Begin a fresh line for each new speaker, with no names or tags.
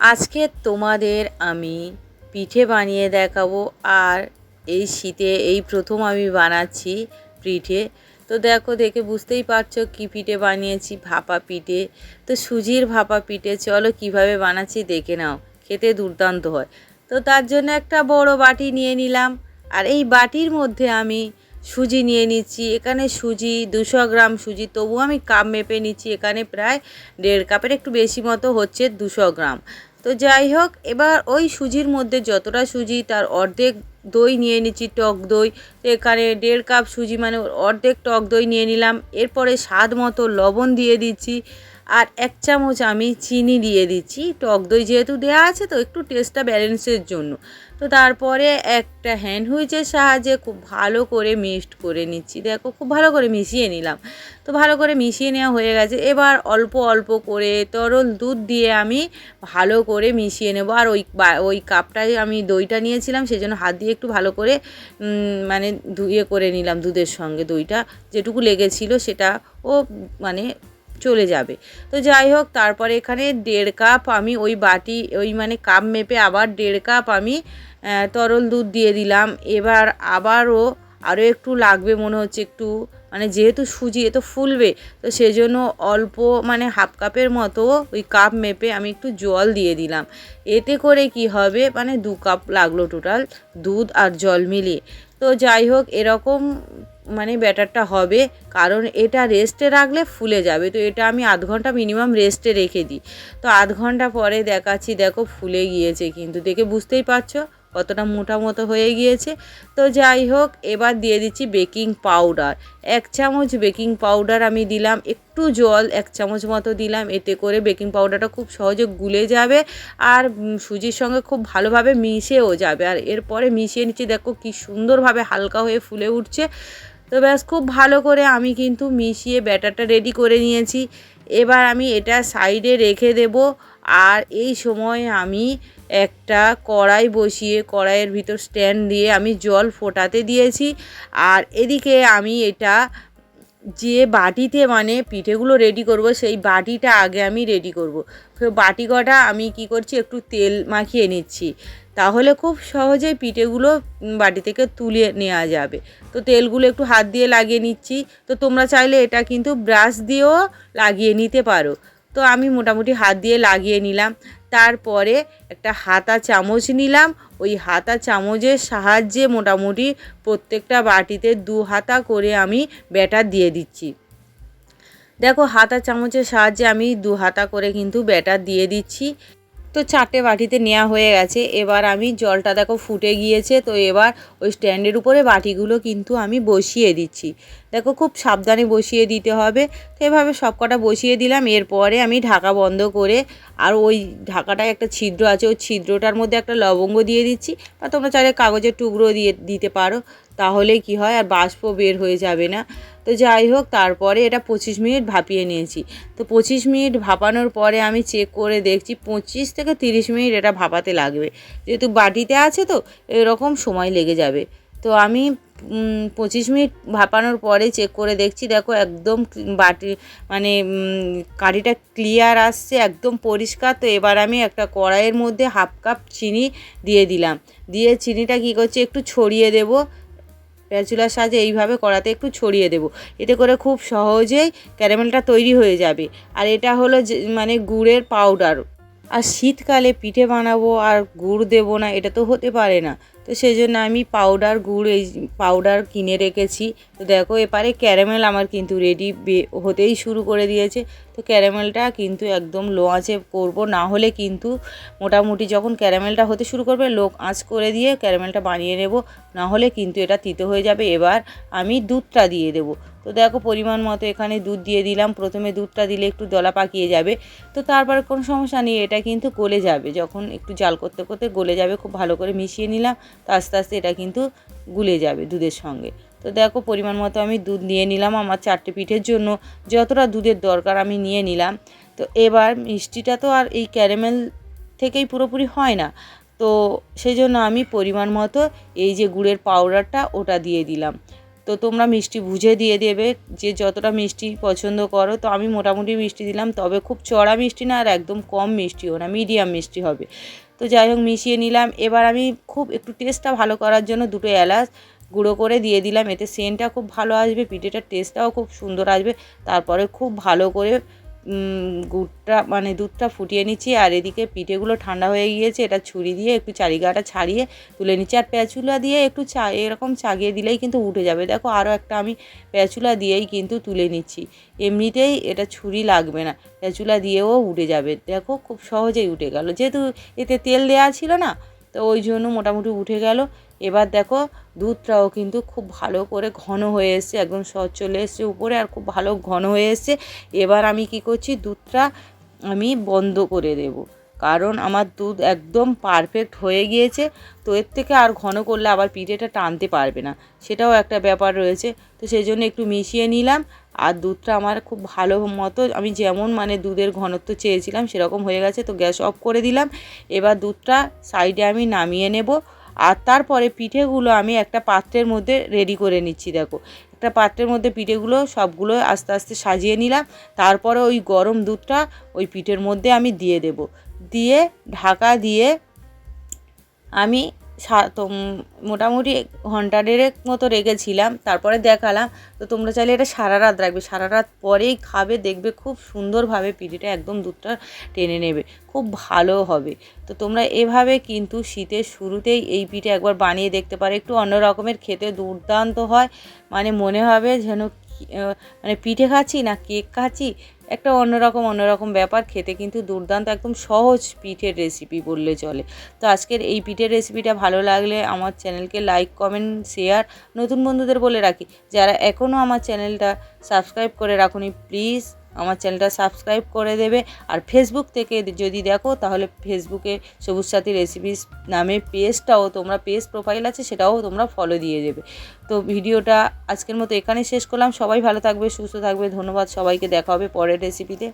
আজকে তোমাদের আমি পিঠে বানিয়ে দেখাবো আর এই শীতে এই প্রথম আমি বানাচ্ছি পিঠে। তো দেখো, দেখে বুঝতেই পারছ কী পিঠে বানিয়েছি, ভাপা পিঠে। তো সুজির ভাপা পিঠে, চলো কীভাবে বানাচ্ছি দেখে নাও, খেতে দুর্দান্ত হয়। তো তার জন্য একটা বড় বাটি নিয়ে নিলাম, আর এই বাটির মধ্যে আমি সুজি নিয়ে নিচ্ছি। এখানে সুজি দুশো গ্রাম সুজি তবু আমি কাপ মেপে নিচ্ছি, এখানে প্রায় দেড় কাপের একটু বেশি মতো হচ্ছে দুশো গ্রাম। তো যাই হোক, এবার ওই সুজির মধ্যে যতটা সুজি, তার অর্ধেক দই নিয়ে নিচ্ছি, টক দই। এখানে দেড় কাপ সুজি মানে অর্ধেক টক দই নিয়ে নিলাম। এরপরে স্বাদ মতো লবণ দিয়ে দিচ্ছি আর এক চামচ আমি চিনি দিয়ে দিচ্ছি। টক দই যেহেতু দেওয়া আছে, তো একটু টেস্টটা ব্যালেন্সের জন্য। তো তারপরে একটা হ্যান্ড হুইচের সাহায্যে খুব ভালো করে মিক্সড করে নিচ্ছি। দেখো, খুব ভালো করে মিশিয়ে নিলাম। তো ভালো করে মিশিয়ে নেওয়া হয়ে গেছে। এবার অল্প অল্প করে তরল দুধ দিয়ে আমি ভালো করে মিশিয়ে নেব। আর ওই ওই কাপটায় আমি দইটা নিয়েছিলাম সেই জন্য হাত দিয়ে একটু ভালো করে মানে ধুয়ে করে নিলাম দুধের সঙ্গে দইটা, যেটুকু লেগেছিল সেটা ও মানে চলে যাবে। তো যাই হোক, তারপরে এখানে দেড় কাপ আমি ওই বাটি, ওই মানে কাপ মেপে আবার দেড় কাপ আমি তরল দুধ দিয়ে দিলাম। এবার আবারও আরও একটু লাগবে মনে হচ্ছে একটু মানে যেহেতু সুজি এ তো ফুলবে, তো সেজন্য অল্প মানে হাফ কাপের মতো ওই কাপ মেপে আমি একটু জল দিয়ে দিলাম। এতে করে কি হবে মানে দু কাপ লাগল টোটাল দুধ আর জল মিলিয়ে। তো যাই হোক, এরকম মানে ব্যাটারটা হবে, কারণ এটা রেস্টে রাখলে ফুলে যাবে। তো এটা আমি আধ ঘণ্টা মিনিমাম রেস্টে রেখে দিই। তো আধ ঘণ্টা পরে দেখাচ্ছি, দেখো ফুলে গিয়েছে কিন্তু। দেখে বুঝতেই পারছ? কতটা মোটা মতো হয়ে গিয়েছে। তো যাই হোক, এবার দিয়ে দিচ্ছি বেকিং পাউডার। এক চামচ বেকিং পাউডার আমি দিলাম, একটু জল এক চামচ মতো দিলাম, এতে করে বেকিং পাউডারটা খুব সহজে গুলে যাবে আর সুজির সঙ্গে খুব ভালোভাবে মিশেও যাবে। আর এরপরে মিশিয়ে নিচ্ছি, দেখো কি সুন্দরভাবে হালকা হয়ে ফুলে উঠছে। তো ব্যাস, খুব ভালো করে আমি কিন্তু মিশিয়ে ব্যাটারটা রেডি করে নিয়েছি। এবার আমি এটা সাইডে রেখে দেব। আর এই সময় আমি একটা কড়াই বসিয়ে কড়াইয়ের ভিতর স্ট্যান্ড দিয়ে আমি জল ফোটাতে দিয়েছি। আর এদিকে আমি এটা যে বাটিতে মানে পিঠেগুলো রেডি করব, সেই বাটিটা আগে আমি রেডি করব। তো বাটি কটা আমি কি করছি, একটু তেল মাখিয়ে নিচ্ছি। তাহলে খুব সহজেই পিঠেগুলো বাটি থেকে তুলে নেওয়া যাবে। তো তেলগুলো একটু হাত দিয়ে লাগিয়ে নিচ্ছি। তো তোমরা চাইলে এটা কিন্তু ব্রাশ দিয়েও লাগিয়ে নিতে পারো। তো আমি মোটামুটি হাত দিয়ে লাগিয়ে নিলাম। তারপরে একটা হাতা চামচ নিলাম। ওই হাতা চামচের সাহায্যে মোটামুটি প্রত্যেকটা বাটিতে দু হাতা করে আমি ব্যাটার দিয়ে দিচ্ছি। দেখো হাতা চামচের সাহায্যে আমি দু হাতা করে কিন্তু ব্যাটার দিয়ে দিচ্ছি। তো চারটে বাটিতে নেওয়া হয়ে গেছে। এবার আমি জলটা দেখো ফুটে গিয়েছে। তো এবার ওই স্ট্যান্ডের উপরে বাটিগুলো কিন্তু আমি বসিয়ে দিচ্ছি। দেখো খুব সাবধানে বসিয়ে দিতে হবে। তো এভাবে সব কটা বসিয়ে দিলাম। এরপরে আমি ঢাকা বন্ধ করে আর ওই ঢাকাটায় একটা ছিদ্র আছে, ওই ছিদ্রটার মধ্যে একটা লবঙ্গ দিয়ে দিচ্ছি। বা তোমরা চাইলে কাগজের টুকরো দিয়ে দিতে পারো। তাহলে কি হয়? আর বাষ্প বের হয়ে যাবে না। তো যাই হোক, তারপরে এটা পঁচিশ মিনিট ভাপিয়ে নিয়েছি। তো পঁচিশ মিনিট ভাপানোর পরে আমি চেক করে দেখছি পঁচিশ থেকে তিরিশ মিনিট এটা ভাপাতে লাগবে। যেহেতু বাটিতে আছে তো, এরকম সময় লেগে যাবে। তো আমি পঁচিশ মিনিট ভাপানোর পরে চেক করে দেখছি, দেখো একদম বাটি মানে কাঠিটা ক্লিয়ার আসছে, একদম পরিষ্কার। তো এবার আমি একটা কড়াইয়ের মধ্যে হাফ কাপ চিনি দিয়ে দিলাম। দিয়ে চিনিটা কী করছি, একটু ছড়িয়ে দেবো। প্যাচুলার সাহায্যে এইভাবে কড়াতে একটু ছড়িয়ে দেবো। এতে করে খুব সহজেই ক্যারামেলটা তৈরি হয়ে যাবে। আর এটা হলো মানে গুড়ের পাউডার আর শীতকালে পিঠে বানাবো আর গুড় দেবো না, এটা তো হতে পারে না। তো সেই জন্য আমি পাউডার গুড় এই পাউডার কিনে রেখেছি। তো দেখো এপারে ক্যারামেল আমার কিন্তু রেডি হতেই শুরু করে দিয়েছে। তো ক্যারামেলটা কিন্তু একদম লো আঁচে করব, না হলে কিন্তু মোটামুটি যখন ক্যারামেলটা হতে শুরু করবে লো আঁচ করে দিয়ে ক্যারামেলটা বানিয়ে নেব। না হলে কিন্তু এটা তিতে হয়ে যাবে। এবার আমি দুধটা দিয়ে দেবো। তো দেখো পরিমাণ মতো এখানে দুধ দিয়ে দিলাম। প্রথমে দুধটা দিলে একটু দলা পাকিয়ে যাবে। তো তারপর কোনো সমস্যা নেই, এটা কিন্তু গলে যাবে। যখন একটু জাল করতে করতে গলে যাবে, খুব ভালো করে মিশিয়ে নিলাম। তো আস্তে আস্তে এটা কিন্তু গুলে যাবে দুধের সঙ্গে। তো দেখো পরিমাণ মতো আমি দুধ নিয়ে নিলাম আমার চারটে পিঠের জন্য। যতটা দুধের দরকার আমি নিয়ে নিলাম। তো এবার মিষ্টিটা তো আর এই ক্যারামেল থেকেই পুরোপুরি হয় না। তো সেই জন্য আমি পরিমাণ মতো এই যে গুড়ের পাউডারটা ওটা দিয়ে দিলাম। তো তোমরা মিষ্টি বুঝে দিয়ে দেবে যে যতটা মিষ্টি পছন্দ করো। তো আমি মোটামুটি মিষ্টি দিলাম, তবে খুব চড়া মিষ্টি না আর একদম কম মিষ্টিও না মিডিয়াম মিষ্টি হবে। তো যাই হোক, মিশিয়ে নিলাম। এবার আমি খুব একটু টেস্টটা ভালো করার জন্য দুটো এলাচ গুঁড়ো করে দিয়ে দিলাম। এতে সেন্টটা খুব ভালো আসবে, পিঠেটার টেস্টটাও খুব সুন্দর আসবে। তারপরে খুব ভালো করে গুড়টা মানে দুধটা ফুটিয়ে নিচ্ছি, আর এদিকে পিঠেগুলো ঠান্ডা হয়ে গিয়েছে, এটা ছুরি দিয়ে একটু চারিগাটা ছাড়িয়ে তুলে নিচ্ছি, আর প্যাচুলা দিয়ে একটু চা, এরকম চাগিয়ে দিলেই কিন্তু উঠে যাবে। দেখো আরও একটা আমি প্যাচুলা দিয়েই কিন্তু তুলে নিচ্ছি। এমনিতেই এটা ছুরি লাগবে না প্যাচুলা দিয়েও উঠে যাবে। দেখো, খুব সহজেই উঠে গেল। যেহেতু এতে তেল দেওয়া ছিল না, তো ওই জন্য মোটামুটি উঠে গেল। এবার দেখো দুধটাও কিন্তু খুব ভালো করে ঘন হয়ে এসছে, একদম সহজ চলে এসছে উপরে আর খুব ভালো ঘন হয়ে এসছে। এবার আমি কি করছি, দুধটা আমি বন্ধ করে দেব। কারণ আমার দুধ একদম পারফেক্ট হয়ে গিয়েছে, তো এর থেকে আর ঘন করলে আবার পিঠেটা টানতে পারবে না। সেটাও একটা ব্যাপার রয়েছে, তো সেই জন্য একটু মিশিয়ে নিলাম। আর দুধটা আমার খুব ভালো মতো, আমি যেমন মানে দুধের ঘনত্ব চেয়েছিলাম সেরকম হয়ে গেছে, তো গ্যাস অফ করে দিলাম। এবার দুধটা সাইডে আমি নামিয়ে নেব। আর তারপরে পিঠেগুলো আমি একটা পাত্রের মধ্যে রেডি করে নিচ্ছি, দেখো। একটা পাত্রের মধ্যে পিঠেগুলো সবগুলো আস্তে আস্তে সাজিয়ে নিলাম, তারপরে ওই গরম দুধটা ওই পিঠের মধ্যে আমি দিয়ে দেব। দিয়ে ঢাকা দিয়ে আমি তো মোটামুটি ঘণ্টা দেড়েক মতো রেখেছিলাম তারপরে দেখালাম, তো তোমরা চাইলে এটা সারা রাত রাখবে, সারা রাত পরেই খাবে, দেখবে খুব সুন্দরভাবে পিঠেটা একদম দুধটা টেনে নেবে, খুব ভালো হবে। তো তোমরা এভাবে কিন্তু শীতের শুরুতেই এই পিঠে একবার বানিয়ে দেখতে পারো, একটু অন্য রকমের খেতে দুর্দান্ত হয় মানে মনে হবে যেন মানে পিঠে খাচ্ছি না কেক খাচ্ছি একটা অন্যরকম অন্যরকম ব্যাপার। খেতে কিন্তু দুর্দান্ত, একদম সহজ পিঠের রেসিপি বললে চলে। তো আজকের এই পিঠের রেসিপিটা ভালো লাগলে আমার চ্যানেলকে লাইক কমেন্ট শেয়ার নতুন বন্ধুদের বলে রাখি। যারা এখনও আমার চ্যানেলটা সাবস্ক্রাইব করে রাখুনি প্লিজ আমার চ্যানেলটা সাবস্ক্রাইব করে দেবে। আর ফেসবুক থেকে যদি দেখো, তাহলে ফেসবুকে সবুজ সাথী রেসিপিস নামে পেজটাও তোমরা পেজ প্রোফাইল আছে, সেটাও তোমরা ফলো দিয়ে দেবে। তো ভিডিওটা আজকের মতো এখানেই শেষ করলাম। সবাই ভালো থাকবে, সুস্থ থাকবে। ধন্যবাদ সবাইকে। দেখা হবে পরের রেসিপিতে